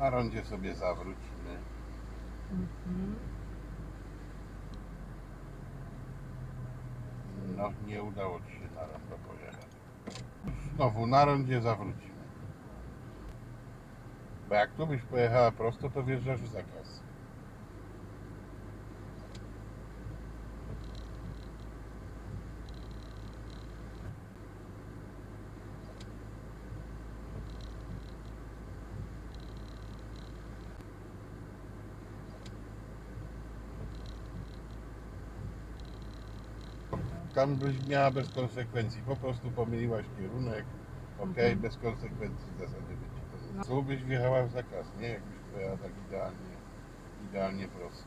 Na rondzie sobie zawrócimy. Mhm. No, nie udało Ci się na rondo pojechać. Znowu na rondzie zawrócimy. Bo jak tu byś pojechała prosto, to wjeżdżasz w zakaz. Tam byś miała bez konsekwencji. Po prostu pomyliłaś kierunek. Ok, Mhm. bez konsekwencji w zasadzie by ci to Tu byś wjechała w zakaz, nie? Jakbyś pojechała tak idealnie, idealnie prosto.